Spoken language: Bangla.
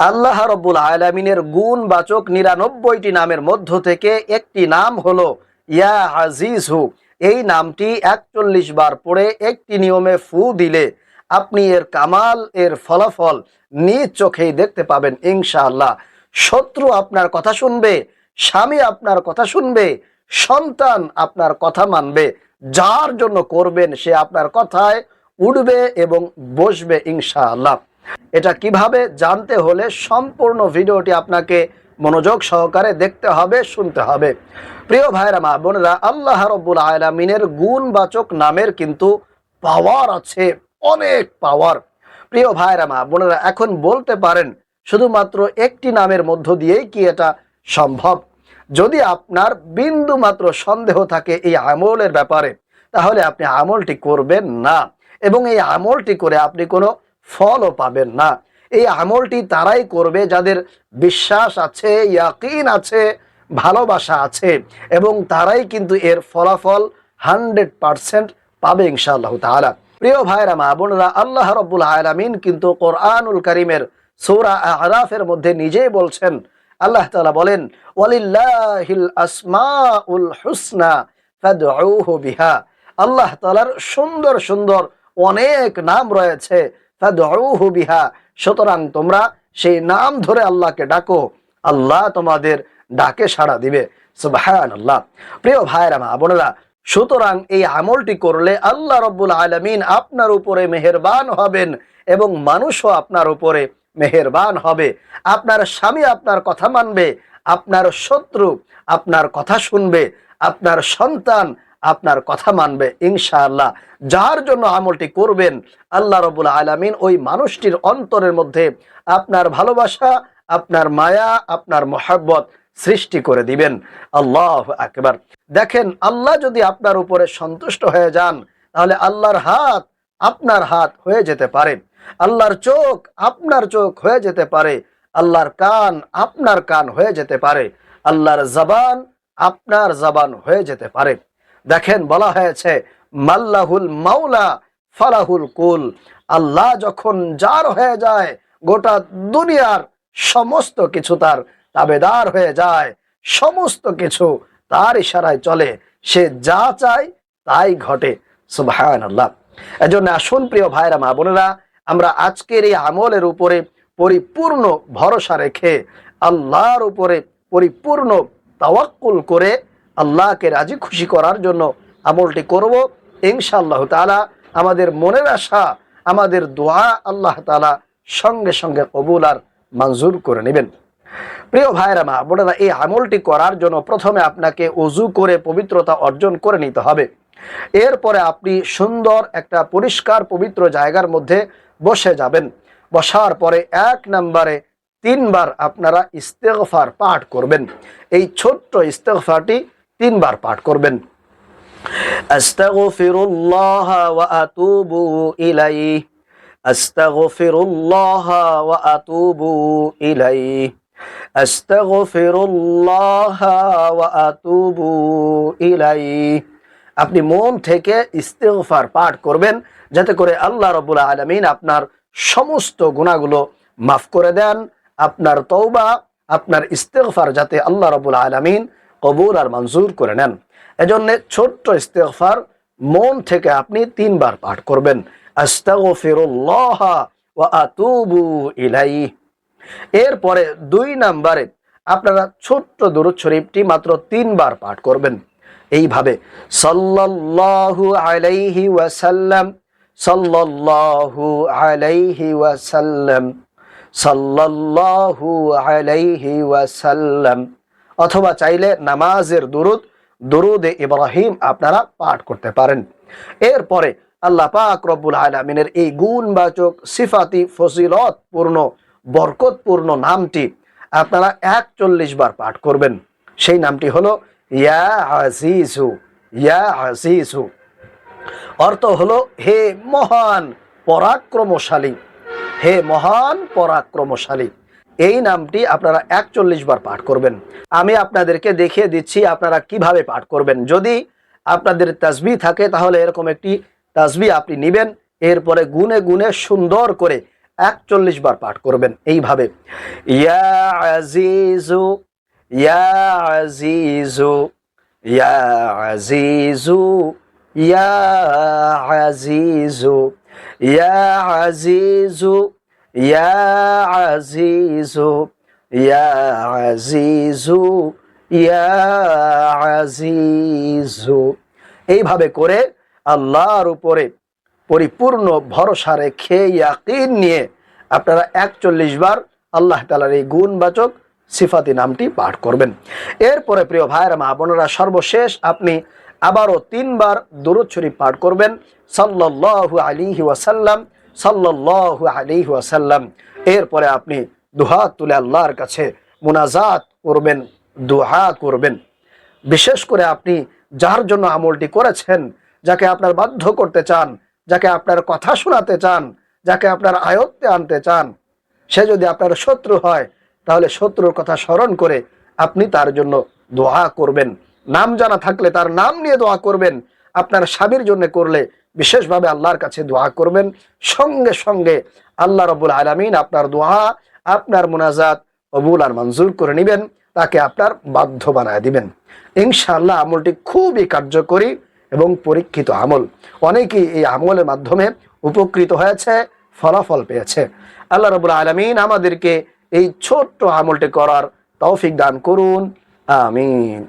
আল্লাহ রব্বুল আলমিনের গুণবাচক নিরানব্বইটি নামের মধ্য থেকে একটি নাম হলো ইয়া আজিজ হু এই নামটি একচল্লিশ বার পড়ে একটি নিয়মে ফু দিলে আপনি এর কামাল, এর ফলাফল নিজ চোখেই দেখতে পাবেন ইনশাআল্লাহ। শত্রু আপনার কথা শুনবে, স্বামী আপনার কথা শুনবে, সন্তান আপনার কথা মানবে, যার জন্য করবেন সে আপনার কথায় উঠবে এবং বসবে ইনশাআল্লাহ। এটা কীভাবে জানতে হলে সম্পূর্ণ ভিডিওটি আপনাকে মনোযোগ সহকারে দেখতে হবে, শুনতে হবে। প্রিয় ভাইরা মা বোনেরা, আল্লাহ রব্বুল আলমিনের গুণবাচক নামের কিন্তু পাওয়ার আছে, অনেক পাওয়ার প্রিয় ভাইরা মা বোনেরা, এখন বলতে পারেন, শুধুমাত্র একটি নামের মধ্য দিয়েই কি এটা সম্ভব? যদি আপনার বিন্দু মাত্র সন্দেহ থাকে এই আমলের ব্যাপারে, তাহলে আপনি আমলটি করবেন না। এবং এই আমলটি করে আপনি কোনো ফলও পাবেন না। এই আমলটি তারাই করবে যাদের বিশ্বাস আছে, ইয়াকিন আছে, ভালোবাসা আছে এবং তারাই কিন্তু এর ফলাফল হান্ড্রেড পারসেন্ট পাবে ইনশাআল্লাহ তাআলা। প্রিয় ভাইরা মা বোনেরা, আল্লাহ রব্বুল আলামিন কিন্তু কোরআনুল করিমের সূরা আরাফের মধ্যে নিজেই বলছেন, আল্লাহ তালা বলেন, ওয়ালিল্লাহিল আসমাউল হুসনা বিহা। আল্লাহ তাআলার সুন্দর সুন্দর অনেক নাম রয়েছে ফাদউহু বিহা। সুতরাং তোমরা সেই নাম ধরে আল্লাহকে ডাকো। আল্লাহ তোমাদের ডাকে সাড়া দিবে। সুবহানাল্লাহ। প্রিয় ভাইরা মা বোনেরা, সুতরাং এই আমলটি করলে আল্লাহ রব্বুল আলমিন আপনার উপরে মেহেরবান হবেন এবং মানুষও আপনার উপরে মেহেরবান হবে। আপনার স্বামী আপনার কথা মানবে, আপনার শত্রু আপনার কথা শুনবে, আপনার সন্তান আপনার কথা মানবে, ইনশাআল্লাহ। যার জন্য আমলটি করবেন, আল্লাহ রবুল আলমিন ওই মানুষটির অন্তরের মধ্যে আপনার ভালোবাসা, আপনার মায়া, আপনার মহাব্বত সৃষ্টি করে দিবেন। আল্লাহ একবার দেখেন, আল্লাহ যদি আপনার উপরে সন্তুষ্ট হয়ে যান, তাহলে আল্লাহর হাত আপনার হাত হয়ে যেতে পারে। আল্লাহর চোখ আপনার চোখ হয়ে যেতে পারে। আল্লাহর কান আপনার কান হয়ে যেতে পারে। আল্লাহর জবান আপনার জবান হয়ে যেতে পারে। দেখেন বলা হয়েছে, মাল্লাহুল মাওলা ফালাহুল কুল। আল্লাহ যখন যার হয়ে যায়, গোটা দুনিয়ার সমস্ত কিছু তার তাবেদার হয়ে যায়, সমস্ত কিছু তার ইশারায় চলে। সে যা চায় তাই ঘটে সুবাহান আল্লাহ এজন্য আসুন প্রিয় ভাইরা, মা বোনেরা, আমরা আজকের এই আমলের উপরে পরিপূর্ণ ভরসা রেখে আল্লাহর উপরে পরিপূর্ণ তাওয়াক্কুল করে আল্লাহকে রাজি, খুশি করার জন্য আমলটি করব। ইনশাআল্লাহ তালা আমাদের মনের আশা, আমাদের দোয়া আল্লাহ তালা সঙ্গে সঙ্গে কবুল আর মঞ্জুর করে নেবেন। প্রিয় ভাইরা মা বোনেরা, এই আমলটি করার জন্য প্রথমে আপনাকে অজু করে পবিত্রতা অর্জন করে নিতে হবে। এরপরে আপনি সুন্দর একটা পরিষ্কার, পবিত্র জায়গার মধ্যে বসে যাবেন। বসার পরে এক নম্বরে তিনবার আপনারা ইস্তেগফার পাঠ করবেন। এই ছোট্ট ইস্তেগফারটি তিনবার পাঠ করবেন। ওয়া আপনি মন থেকে ইস্তেগফার পাঠ করবেন, যাতে করে আল্লাহ রবুল আলমিন আপনার সমস্ত গুণাগুলো মাফ করে দেন, আপনার তৌবা আপনার ইস্তেগফার যাতে আল্লাহ রবুল আলমিন কবুল আর মঞ্জুর করে নেন। এজন্য ছোট্ট ইস্তেগফার মন থেকে আপনি তিনবার পাঠ করবেন। আস্তাগফিরুল্লাহ ওয়া আতুবু ইলাইহি। এরপরে দুই নাম্বারে আপনারা ছোট্ট দুরুদ শরীফটি মাত্র তিনবার পাঠ করবেন। এইভাবে সাল্লাল্লাহু আলাইহি ওয়াসাল্লাম, সাল্লাল্লাহু আলাইহি ওয়াসাল্লাম, সাল্লাল্লাহু আলাইহি ওয়াসাল্লাম অথবা চাইলে নামাজের দুরুদ, দুরুদে ইব্রাহিম আপনারা পাঠ করতে পারেন। এরপরে আল্লাহ পাক রব্বুল আলমিনের এই গুণবাচক সিফাতি ফজিলত পূর্ণ বরকতপূর্ণ নামটি আপনারা একচল্লিশ বার পাঠ করবেন। সেই নামটি হলো ইয়া আজিজু ইয়া আজিজু। অর্থ হলো হে মহান পরাক্রমশালী, হে মহান পরাক্রমশালী। এই নামটি আপনারা একচল্লিশ বার পাঠ করবেন। আমি আপনাদেরকে দেখিয়ে দিচ্ছি আপনারা কীভাবে পাঠ করবেন। যদি আপনাদের তাসবি থাকে, তাহলে এরকম একটি তাসবি আপনি নেবেন। এরপরে গুনে গুনে সুন্দর করে একচল্লিশ বার পাঠ করবেন। এইভাবে। ইয়া ইয়া ইয়া ইয়া ইয়া ইয়া আজিজু ইয়া আজিজু ইয়া আজিজু। এইভাবে করে আল্লাহর উপরে পরিপূর্ণ ভরসা রেখে ইয়াকিন নিয়ে আপনারা একচল্লিশ বার আল্লাহ তালার এই গুণবাচক সিফাতি নামটি পাঠ করবেন। এরপরে প্রিয় ভাইয়ের মা বোনেরা, সর্বশেষ আপনি আবারও তিনবার দরুদ পাঠ করবেন। সাল্লাল্লাহু আলাইহি ওয়াসাল্লাম সাল্লাল্লাহু আলাইহি ওয়াসাল্লাম। এরপরে আপনি দুহাত তুলে আল্লাহর কাছে মুনাজাত করবেন, দোহা করবেন। বিশেষ করে আপনি যার জন্য আমলটি করেছেন, যাকে আপনার বাধ্য করতে চান, যাকে আপনার কথা শোনাতে চান, যাকে আপনার আয়ত্তে আনতে চান, সে যদি আপনার শত্রু হয়, তাহলে শত্রুর কথা স্মরণ করে আপনি তার জন্য দোয়া করবেন। নাম জানা থাকলে তার নাম নিয়ে দোয়া করবেন। আপনার স্বামীর জন্য করলে বিশেষভাবে আল্লাহর কাছে দোয়া করবেন। সঙ্গে সঙ্গে আল্লাহ রবুল আলমিন আপনার দোয়া, আপনার মোনাজাত কবুল আর মঞ্জুর করে নেবেন, তাকে আপনার বাধ্য বানায় দিবেন। ইনশাআল্লাহ আমলটি খুবই কার্যকরী এবং পরীক্ষিত আমল। অনেকেই এই আমলের মাধ্যমে উপকৃত হয়েছে, ফলাফল পেয়েছে। আল্লাহ রবুল আলমিন আমাদেরকে এই ছোট্ট আমলটি করার তৌফিক দান করুন। আমিন।